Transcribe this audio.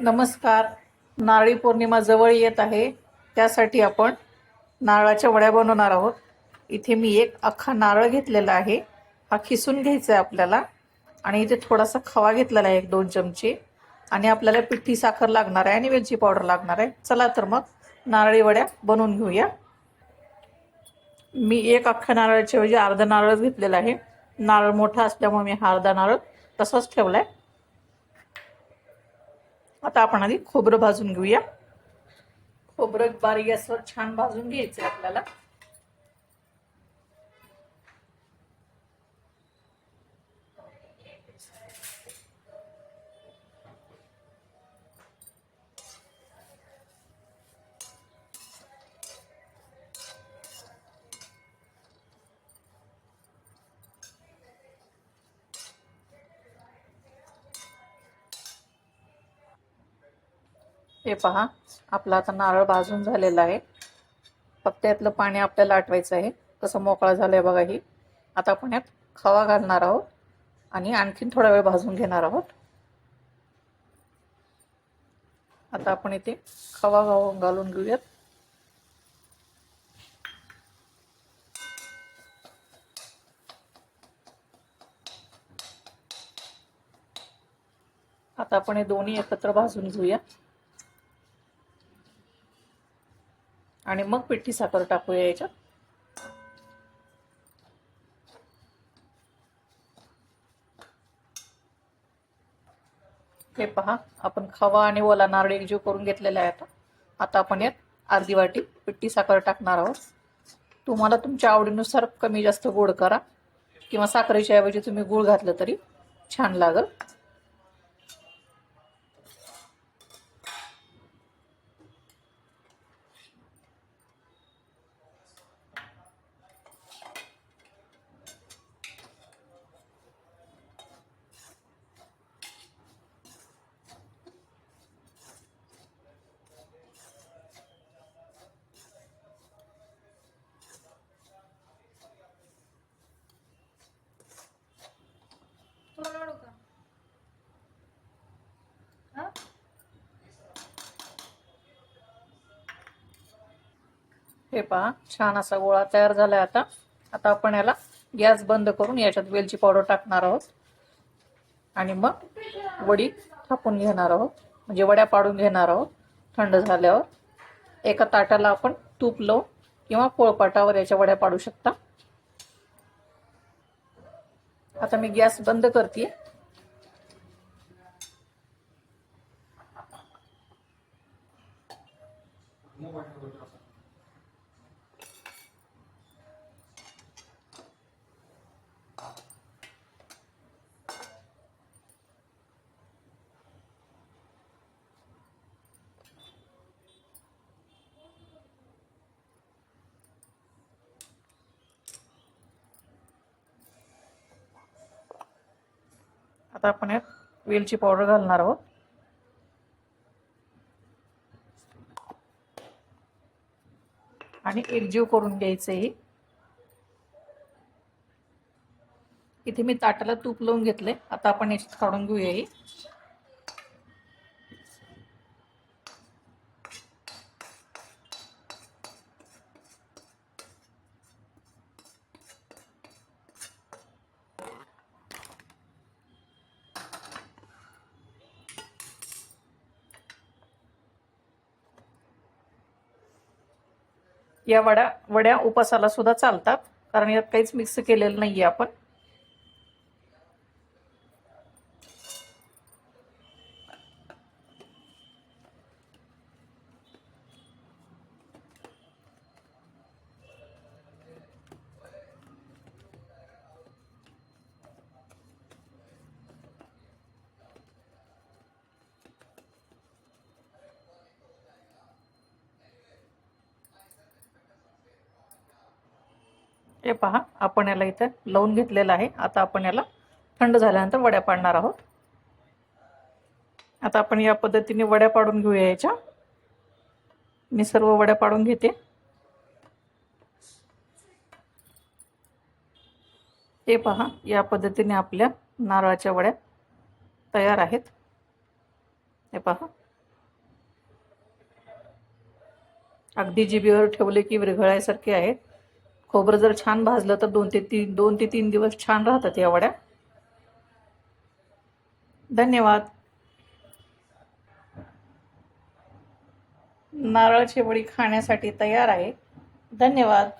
नमस्कार. नारळी पौर्णिमा जवळ येत आहे. त्यासाठी आपण नारळाच्या वड्या बनवणार आहोत. इथे मी एक अख्खा नारळ घेतलेला आहे. हा खिसून घ्यायचा आहे आपल्याला. आणि इथे थोडासा खवा घेतलेला आहे एक दोन चमचे. आणि आपल्याला पिठी साखर लागणार आहे आणि वेलची पावडर लागणार आहे. चला तर मग नारळी वड्या बनवून घेऊया. मी एक अख्खा नारळाच्या ऐवजी अर्धा नारळच घेतलेला आहे. नारळ मोठा असल्यामुळे मी हा अर्धा नारळ तसाच आहे आता आपण आधी खोबरं भाजून घेऊया. खोबरं बारीक गॅसवर छान भाजून घ्यायचं आहे आपल्याला. हे पहा आपला आता नारळ भाजून झालेला आहे. फक्त यातलं पाणी आपल्याला आटवायचं आहे. कसं मोकळा आहे बघा ही. आता आपण यात खवा घालणार आहोत आणि आणखीन थोडा वेळ भाजून घेणार आहोत. आता आपण इथे खवा घालून घेऊयात. आता आपण हे दोन्ही एकत्र भाजून घेऊया. आणि मग पिठी साखर टाकूया याच्यात. हे पहा आपण खवा आणि ओला नारळ एकजीव करून घेतलेला आहे आता. आता आपण यात अर्धी वाटी पिठी साखर टाकणार आहोत. तुम्हाला तुमच्या आवडीनुसार कमी जास्त गोड करा. किंवा साखरेच्या ऐवजी तुम्ही गुळ घातलं तरी छान लागल. हे पहा छान असा गोळा तयार झालाय आता. आता आपण याला गॅस बंद करून याच्यात वेलची पावडर टाकणार आहोत. आणि मग वडी थापून घेणार आहोत. म्हणजे वड्या पाडून घेणार आहोत थंड झाल्यावर. एका ताटाला आपण तूप लावून किंवा पोळपाटावर याच्या वड्या पाडू शकता. आता मी गॅस बंद करते आता आपण यात वेलची पावडर घालणार आहोत. आणि एकजीव करून घ्यायचं ही इथे मी ताटाला तूप लावून घेतले आता आपण याच्यात काढून घेऊया ही. या वड्या वड्या उपासाला सुद्धा चालतात. कारण यात काहीच मिक्स केलेलं नाहीये आपण. हे पहा आपण याला इथं लावून घेतलेलं आहे. आता आपण याला थंड झाल्यानंतर वड्या पाडणार आहोत. आता आपण या पद्धतीने वड्या पाडून घेऊया याच्या. मी सर्व वड्या पाडून घेते. हे पहा या पद्धतीने आपल्या नारळाच्या वड्या तयार आहेत. हे पहा. अगदी जिबीवर ठेवले की विरघळायसारखे आहेत. खोबरं जर छान भाजलं तर दोन ते तीन दोन ते तीन दिवस छान राहतात या वड्या. धन्यवाद. नारळाची वडी खाण्यासाठी तयार आहे. धन्यवाद.